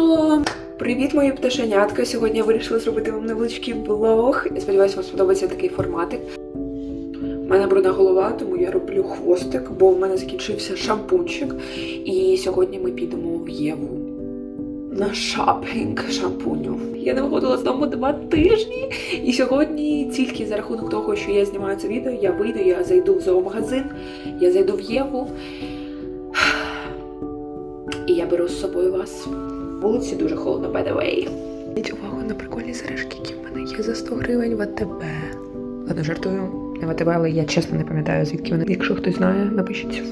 Шалом! Привіт, мої пташенятка! Сьогодні я вирішила зробити вам невеличкий влог. Я сподіваюся, вам сподобається такий форматик. У мене брудна голова, тому я роблю хвостик, бо в мене закінчився шампунчик. І сьогодні ми підемо в Єву на шопінг шампуню. Я не виходила з дому два тижні. І сьогодні тільки за рахунок того, що я знімаю це відео, я вийду, я зайду в зоомагазин, я зайду в Єву. І я беру з собою вас. Вулиці дуже холодно, by the way. Зверніть увагу на прикольні сережки, які в мене є за 100 гривень в АТБ. Ладно, жартую. Не в АТБ, але я чесно не пам'ятаю, звідки вони. Якщо хтось знає, напишіть.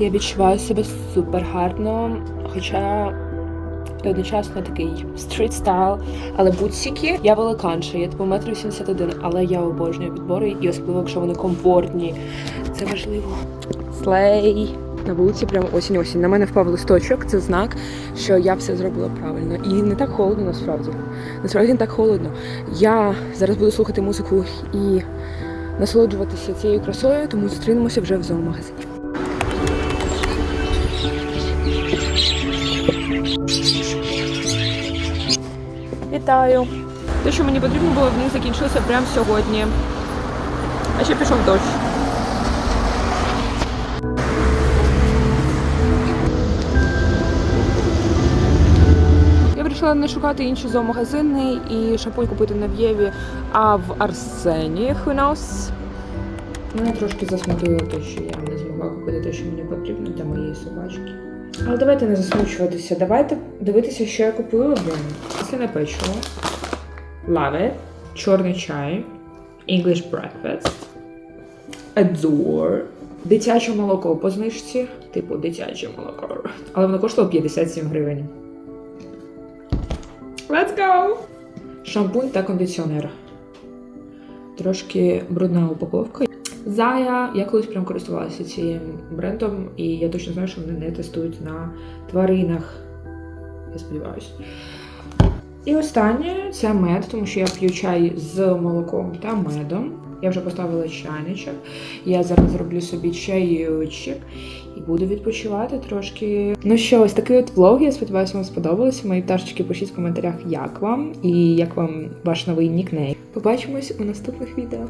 Я відчуваю себе супер гарно, хоча і одночасно такий стріт стайл, але бутсіки. Я великанша, я типу метр 81, але я обожнюю підбори, і особливо, якщо вони комфортні. Це важливо. Слей. На вулиці прямо осінь-осінь. На мене впав листочок, це знак, що я все зробила правильно. І не так холодно насправді. Насправді не так холодно. Я зараз буду слухати музику і насолоджуватися цією красою, тому зустрінемося вже в зоомагазині. Вітаю! Те, що мені потрібно було, в них закінчилося прямо сьогодні. А ще пішов дощ. Вирішила не шукати інші зоомагазини і шампунь купити не в Єві, а в Арсені. Who? Мене трошки засмутило те, що я не змогла купити те, що мені потрібно для моєї собачки. Але давайте не засмучуватися. Давайте дивитися, що я купила вдома. Масляне печиво, лаве, чорний чай, English breakfast, Adore, дитяче молоко по знижці, типу дитяче молоко. Але воно коштувало 57 гривень. Let's go! Шампунь та кондиціонер. Трошки брудна упаковка. Зая, я колись прям користувалася цим брендом, і я точно знаю, що вони не тестують на тваринах. Я сподіваюся. І останнє це мед, тому що я п'ю чай з молоком та медом. Я вже поставила чайничок. Я зараз зроблю собі чайочок і буду відпочивати трошки. Ну що, ось такий от влог. Я сподіваюся, вам сподобалося. Мої пташечки, пишіть в коментарях, як вам і як вам ваш новий нікнейм. Побачимось у наступних відео.